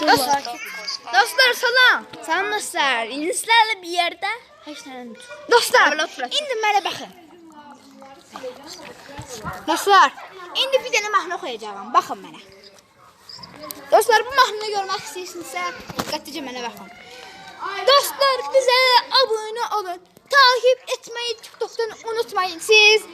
Dostlar, dostlar salam. Salam dostlar. İndi sizlərlə bir nə Dostlar, indi mənə baxın. Dostlar, indi bir dənə mahnı oxuyacağam. Baxın mənə. Dostlar, bu mahnını görmək istəyirsinizsə, diqqətlicə mənə baxın. Dostlar, bizə abunə olun. Takip etməyi TikTok'tan unutmayın. Siz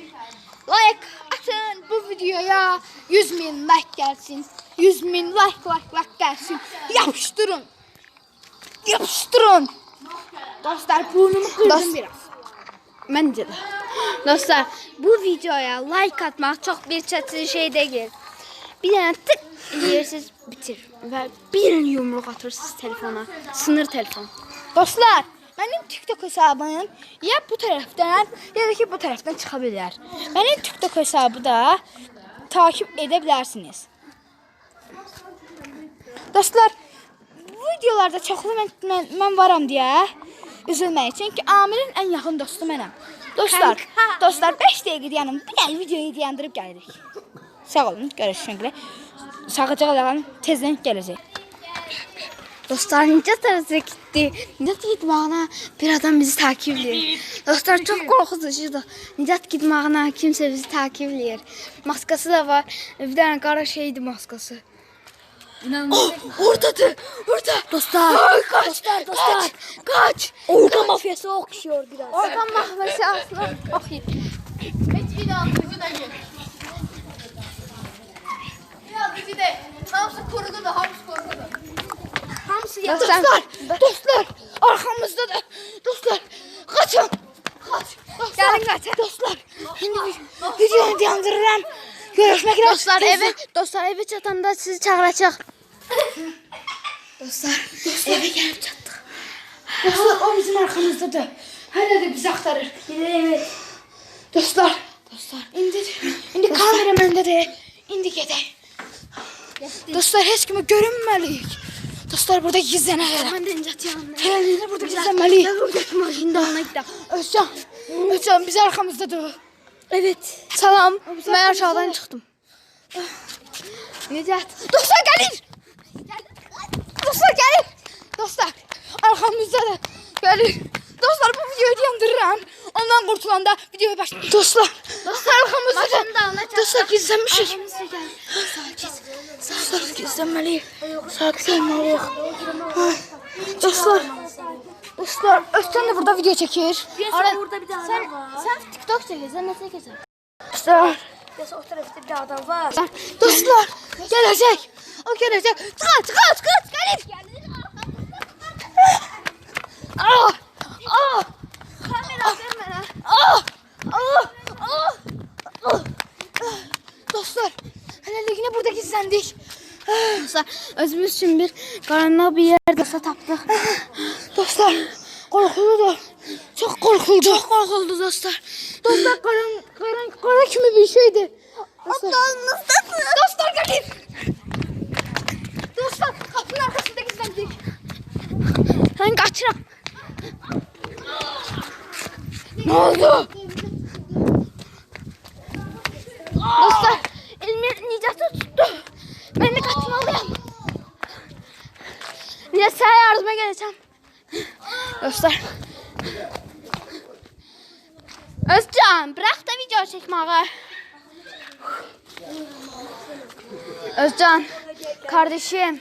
like atın bu videoya 100 bin like gelsin. 100 bin like like like gelsin. Yapıştırın. Yapıştırın. Dostlar burnumu kırdım biraz. Bence de. Dostlar bu videoya like atmak çok bir çetin şey değil. Bir tane tık diyersiniz bitir. Ve bir yumruk atırsınız telefona. Sınır telefon. Dostlar benim TikTok hesabım ya bu taraftan ya da ki bu taraftan çıkabilir. Benim TikTok hesabı da takip edebilirsiniz. Dostlar videolarda çoxlu mən, mən, mən varam deyə üzülməyin. Çünki Amirin ən yaxın dostu mənəm. Dostlar, dostlar 5 dəqiqə dayanın. Bir dənə videoyu dayandırıb gəlirik. Sağ olun, görüşmək üzrə. Sağacaq olan tezdən gələcək. Dostlar necə tərəzə getdi? Nicat gitmağına bir adam bizi takipləyir. Dostlar çox qorxuducudur. Nicat gitmağına kimsə bizi takipləyir. Maskası da var. Bir dənə qara şeydi maskası. Oh, oradadır. Orada. Dostlar. Ay, kaç. Dostlar, dostlar. Kaç. Kaç. Organ mafyası okşuyor biraz. Organ mahvesi aslında. Okuyun. Hiç inandırıcı da yok. İnandırıcı de. Hamısı korudu da, hamısı korudu da. Hamısı Dostlar, dostlar. Arkamızda da. Dostlar. Kaçın. Kaç. Gelin kaçın. Dostlar. Vi- videonu dayandırıram. Görüşmek üzere. Dostlar eve, dostlar eve çatanda sizi çağıracaq. dostlar, eve gelip çattık. Dostlar o bizim arkamızdadır. Hala da bizi aktarır. Evet. Dostlar. Dostlar. İndi, indi kamera məndə de. İndi gedək. Dostlar heç kimə görünməliyik. Dostlar burada gizlənərək. Mən də incət yanında. Hələ burada gizlənməliyik. Burada maşında ona gidelim. Özcan. Özcan biz arkamızdadır. Evet. Salam. Mən aşağıdan çıxdım. Necət. Dostlar gəlir. Dostlar gəlir. Dostlar arkamızdadır. Gəlir. Dostlar bu videoyu yandırıram. Ondan kurtulanda videoya baş. Dostlar. Dostlar arkamızdadır. Dostlar gizlənmişik. Dostlar gizlənməliyik. Saklanmalıyıq. Ay, Dostlar. Dostlar, Özcan da burada video çekir. Ara burada bir tane Sen, var. sen TikTok çekirsən, nə çəkirsən? Dostlar. Biraz o tarafta bir adam var. Dostlar, gelecek. O gelecek. Kaç, kaç, kaç. Gelir. Ah, ah. Kamera vermene. Ah, ah, gizləndik. Dostlar, özümüz üçün bir qaranlıq bir yer dosta tapdıq. Dostlar, qorxuludur. Çox qorxuldu. Çox qorxuldu dostlar. Dostlar, qaran, qaran, qara kimi bir şeydir. Dostlar, dostlar gəlir. Dostlar, qapının arxasında gizləndik. Mən qaçıram. Ne oldu? Dostlar, elimi Nicat'ı tuttu. Ben de kaçmalıyım. Nicat sana yardıma geleceğim. Dostlar. Özcan, bırak da video çekmeyi. Özcan, kardeşim.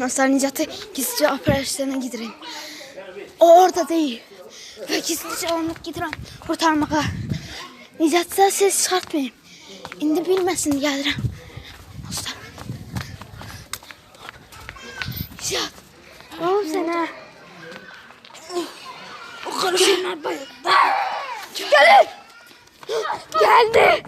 Dostlar Nicat'ı gizlice operasyona gidireyim. O orada değil. Ve gizlice onu gidirəm kurtarmağa. Nicatsa ses çıkartmayayım. İndi bilməsin gəlirəm. Dostlar. Nicat. Ne oldu sənə? O karışanlar bayıldı. Gelin. Geldi.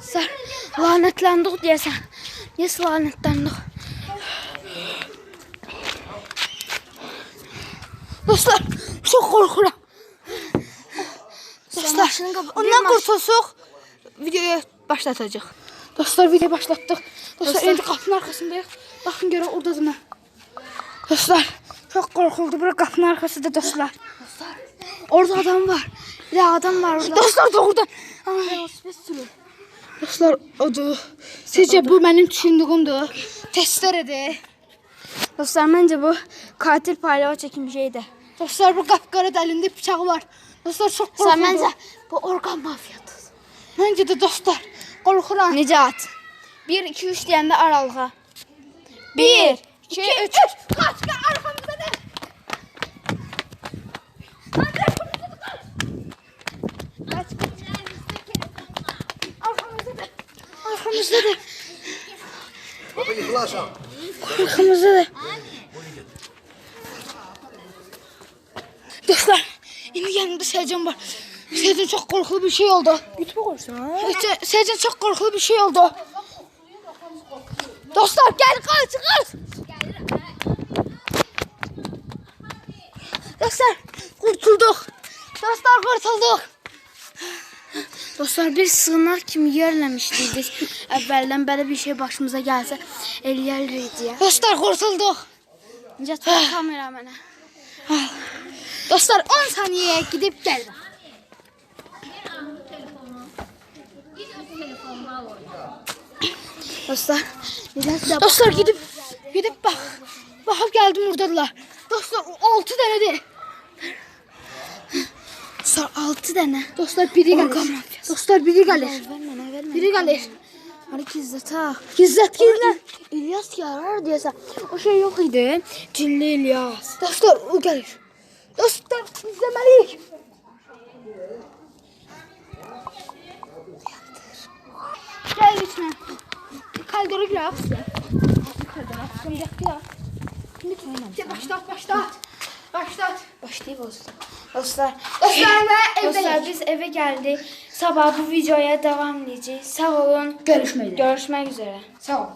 Sar. Lanetlendik deyəsən. Yes lanetlendik. Dostlar çok korkuram. Dostlar ondan kurtulsuq videoyu başlatacaq. Dostlar video başlatdıq. Dostlar indi qapının arxasındayıq. Baxın görək ordadır mı? Dostlar çok korkuldu bura qapının arxasında dostlar. Dostlar Orada adam var. Bir de adam var orada. Dostlar doğrudan. Dostlar odur. Sizce bu benim düşündüğümdür. Testeredir. Dostlar məncə bu katil palyaço çəkim şeydir. Dostlar bu qapqara əlində bıçağı var. Dostlar çox qorxuram. Sən məncə bu orqan mafiyadır. Məncə də dostlar qorxuram. Nicat. 1 2 3 deyəndə aralığa. 1 2 3 Kaç kaç arkamızda ne? Arkamızda da. Arkamızda da. Baba yıkılarsan. Arkamızda da. Dostlar, indi yanımda Seycan var. Seycan çok korkulu bir şey oldu. Qorxusan. Seycan- Seycan çok korkulu bir şey oldu. Dostlar gel kaç kaç. Dostlar kurtulduk. Dostlar kurtulduk. Dostlar bir sığınaq kimi yerləmişdik biz. Əvvəldən belə bir şey başımıza gəlsə eləyərik deyə. Dostlar kurtulduk. Nicat bax kamera mənə. Dostlar 10 saniyeye gidip geldim. Dostlar, da Dostlar gidip gidip bak. Bakıp geldim buradalar. Dostlar 6 denedir. Dostlar 6 dənə. Dostlar biri gelir. Dostlar biri gelir. Biri gelir. Hadi gizlət ha. Gizlet gizlet. İlyas yarar deyəsən. O şey yox idi. Cinli İlyas. Dostlar o gelir. Dostlar izlemeliyik. Kaldoru biraz. Kaldoru atacağım. Bir dakika. Lütfen. Başlat başlat. Başlat. Başlayıb dostlar. Dostlar, Dostlar ve dostlar evdeyiz. biz evə gəldik. Sabah bu videoya davam edəcəyik. Sağ olun. Görüşmek üzere. Görüşmək üzrə. Sağ ol.